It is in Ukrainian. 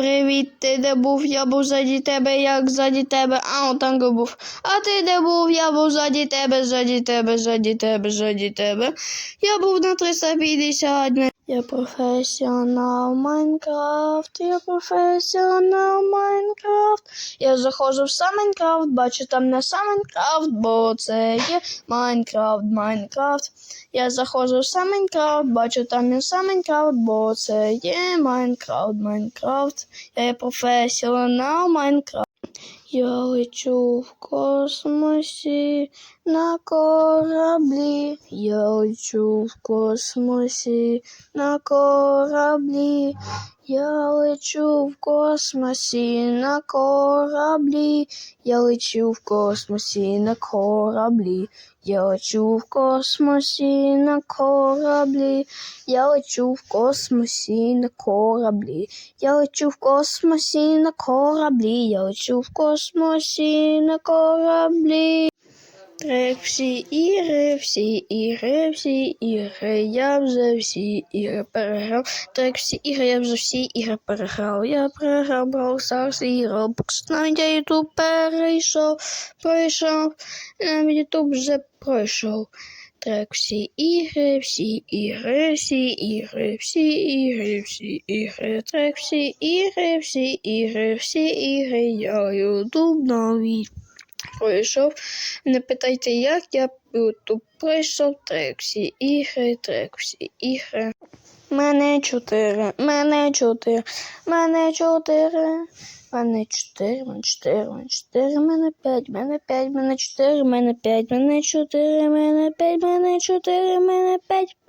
Привіт, ти де був? Я був заді тебе, як заді тебе, а танго був. А ти де був? Я був заді тебе, заді тебе, заді тебе, заді тебе. Я був на 350 днів. Я професіонал Майнкрафт, я професіонал Майнкрафт. Я заходжу в сам Майнкрафт, бачу там не сам Майнкрафт, бо це є Майнкрафт, Майнкрафт. Я заходжу в сам Майнкрафт, бачу там не сам Майнкрафт, бо це є Майнкрафт, Майнкрафт. Я є професіонал Майнкрафт. Я лечу в космосі на кораблі. Я лечу в космосі на кораблі. Я лечу в космосі на кораблі. Я лечу в космосі на кораблі. Я лечу в космосі на кораблі. Я лечу в космосі на кораблі. Я лечу в космосі на кораблі. Я лечу в космосі на кораблі. Всі ігри, всі ігри, всі ігри. Я вже всі ігри переграв. Трек всі ігри, я вже всі ігри переграв. Я переграв Brawl Stars і Roblox. Навіть я Ютуб перейшов, пройшов. Навіть Ютуб вже пройшов. Трек всі ігри, всі ігри, всі ігри, всі ігри, всі ігри. Трек всі ігри, всі ігри, всі ігри. Я Ютуб новий пройшов. Не питайте, як я Ютуб пройшов трек всі ігри, трек всі ігри. Мене чотири, мене чотири, мене чотири. Мене чотири, мене чотири, мене чотири, мене п'ять, мене п'ять, мене чотири, мене п'ять, мене чотири, мене п'ять, мене чотири, мене п'ять, п'ять.